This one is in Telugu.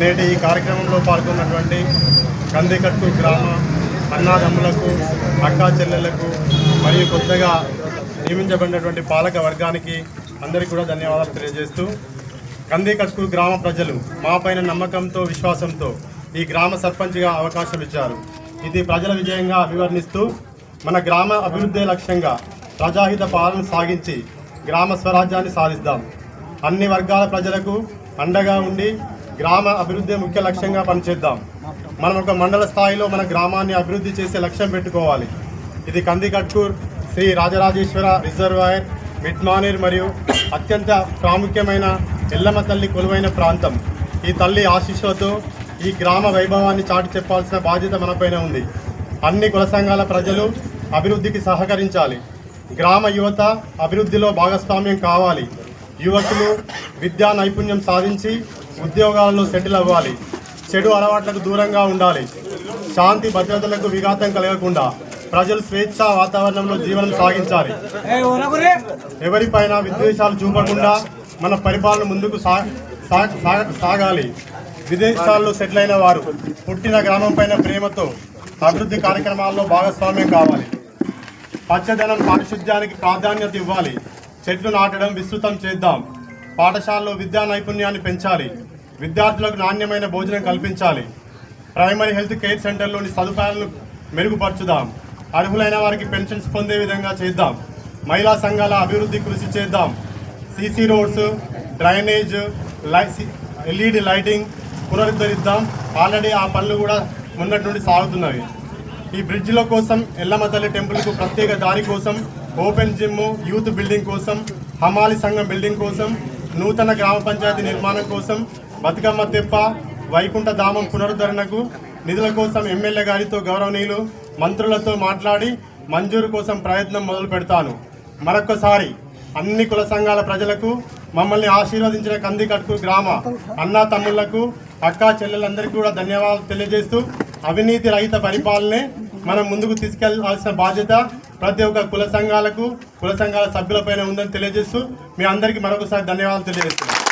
నేటి ఈ కార్యక్రమంలో పాల్గొన్నటువంటి కందికట్టు గ్రామ అన్నాదమ్ములకు అక్కా చెల్లెళ్ళకు మరియు కొత్తగా నియమించబడినటువంటి పాలక వర్గానికి అందరికీ కూడా ధన్యవాదాలు తెలియజేస్తూ కందికట్టు గ్రామ ప్రజలు మాపైన నమ్మకంతో విశ్వాసంతో ఈ గ్రామ సర్పంచ్గా అవకాశం ఇచ్చారు. ఇది ప్రజల విజయంగా అభివర్ణిస్తూ మన గ్రామ అభివృద్ధి లక్ష్యంగా ప్రజాహిత పాలన సాగించి గ్రామ స్వరాజ్యాన్ని సాధిద్దాం. అన్ని వర్గాల ప్రజలకు అండగా ఉండి గ్రామ అభివృద్ధి ముఖ్య లక్ష్యంగా పనిచేద్దాం. మనం ఒక మండల స్థాయిలో మన గ్రామాన్ని అభివృద్ధి చేసే లక్ష్యం పెట్టుకోవాలి. ఇది కందికట్కూర్ శ్రీ రాజరాజేశ్వర రిజర్వాయర్ మిట్మానేర్ మరియు అత్యంత ప్రాముఖ్యమైన ఎల్లమ్మ తల్లి కొలువైన ప్రాంతం. ఈ తల్లి ఆశీస్సులతో ఈ గ్రామ వైభవాన్ని చాటి చెప్పాల్సిన బాధ్యత మనపైన ఉంది. అన్ని కుల సంఘాల ప్రజలు అభివృద్ధికి సహకరించాలి. గ్రామ యువత అభివృద్ధిలో భాగస్వామ్యం కావాలి. యువకులు విద్యా నైపుణ్యం సాధించి ఉద్యోగాలలో సెటిల్ అవ్వాలి. చెడు అలవాట్లకు దూరంగా ఉండాలి. శాంతి భద్రతలకు విఘాతం కలగకుండా ప్రజలు స్వేచ్ఛ వాతావరణంలో జీవనం సాగించాలి. ఎవరిపైన విద్వేషాలు చూపకుండా మన పరిపాలన ముందుకు సాగాలి. విదేశాల్లో సెటిల్ అయిన వారు పుట్టిన గ్రామం పైన ప్రేమతో అభివృద్ధి కార్యక్రమాల్లో భాగస్వామ్యం కావాలి. పచ్చదనం పారిశుద్ధ్యానికి ప్రాధాన్యత ఇవ్వాలి. చెట్లు నాటడం విస్తృతం చేద్దాం. పాఠశాలలో విద్యా నైపుణ్యాన్ని పెంచాలి. విద్యార్థులకు నాణ్యమైన భోజనం కల్పించాలి. ప్రైమరీ హెల్త్ కేర్ సెంటర్లోని సదుపాయాలను మెరుగుపరచుదాం. అర్హులైన వారికి పెన్షన్స్ పొందే విధంగా చేద్దాం. మహిళా సంఘాల అభివృద్ధి కృషి చేద్దాం. CC roads drainage LED lighting పునరుద్ధరిద్దాం. Already ఆ పనులు కూడా మొన్నటి నుండి సాగుతున్నవి ఈ బ్రిడ్జిల కోసం ఎల్లమ్మ తల్లి టెంపుల్కు ప్రత్యేక దారి కోసం ఓపెన్ జిమ్ యూత్ బిల్డింగ్ కోసం హమాలి సంఘం బిల్డింగ్ కోసం నూతన గ్రామ పంచాయతీ నిర్మాణం కోసం బతుకమ్మ తెప్ప వైకుంఠ ధామం పునరుద్ధరణకు నిధుల కోసం ఎమ్మెల్యే గారితో గౌరవనీయులు మంత్రులతో మాట్లాడి మంజూరు కోసం ప్రయత్నం మొదలు పెడతాను. మరొకసారి అన్ని కుల సంఘాల ప్రజలకు మమ్మల్ని ఆశీర్వదించిన కందికట్కు గ్రామ అన్నా తమ్ముళ్ళకు అక్కా చెల్లెలందరికీ కూడా ధన్యవాదాలు తెలియజేస్తూ అవినీతి రహిత పరిపాలనే మనం ముందుకు తీసుకెళ్ళాల్సిన బాధ్యత ప్రతి ఒక్క కుల సంఘాలకు కుల సంఘాల సభ్యులపైన ఉందని తెలియజేస్తూ మీ అందరికీ మరొకసారి ధన్యవాదాలు తెలియజేస్తున్నాను.